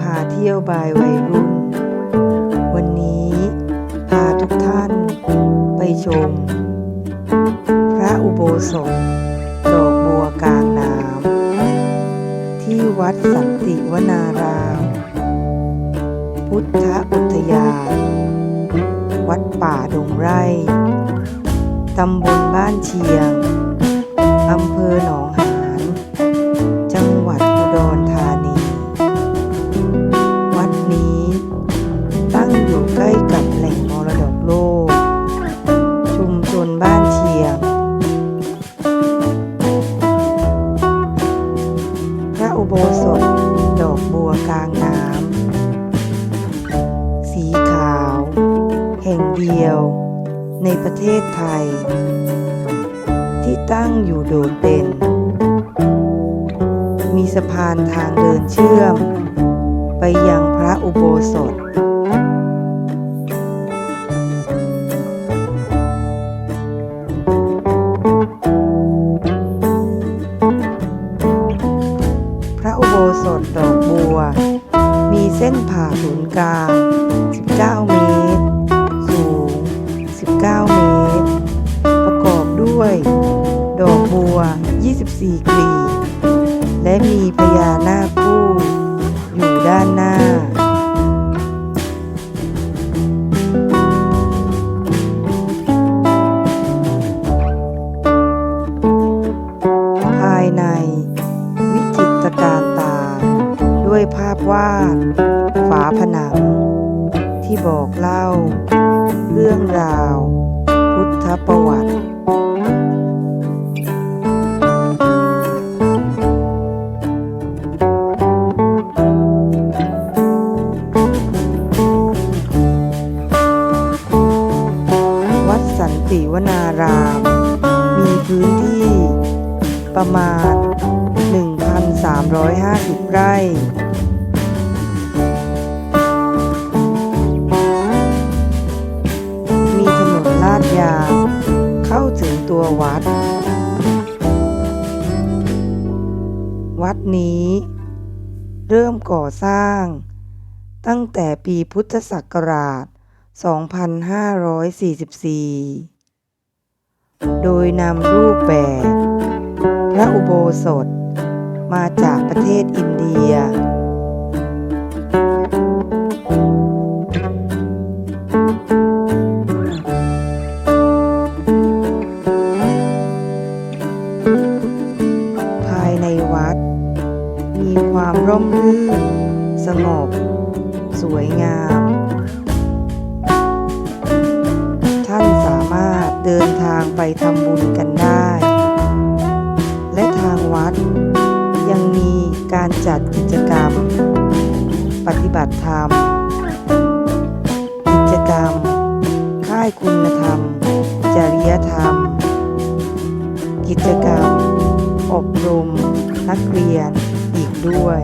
พาเที่ยวบายวัยรุ่น วันนี้พาทุกท่านไปชม พระอุโบสถดอกบัวกลางน้ำที่วัดสันติวนาราม พุทธอุทยาน วัดป่าดงไร่ ตำบลบ้านเชียง อำเภอหนองหา แห่งเดียว ในประเทศไทย ที่ตั้งอยู่โดดเด่น มีสะพานทางเดินเชื่อม ไปยังพระอุโบสถ พระอุโบสถดอกบัว มีเส้นผ่าศูนย์กลาง 19เมตร 9 เมตร ประกอบด้วย ดอกบัว 24 กลีบและมีพญานาคคู่ อยู่ด้านหน้า ภายใน วิจิตรการตา ด้วยภาพวาด ฝาผนัง ที่บอกเล่า เรื่องราว พุทธประวัติวัดสันติวนาราม มีพื้นที่ประมาณ 1,350 ไร่ ยา เข้าถึงตัววัด วัดนี้เริ่มก่อสร้าง ตั้งแต่ปีพุทธศักราช 2544 โดยนำรูปแบบ พระอุโบสถมาจากประเทศอินเดีย มีความร่มรื่น สงบ สวยงาม ท่านสามารถเดินทางไปทำบุญกันได้ และทางวัดยังมีการจัดกิจกรรม ปฏิบัติธรรม กิจกรรม ค่ายคุณธรรม จริยธรรม กิจกรรม อบรมนักเรียน อีกด้วย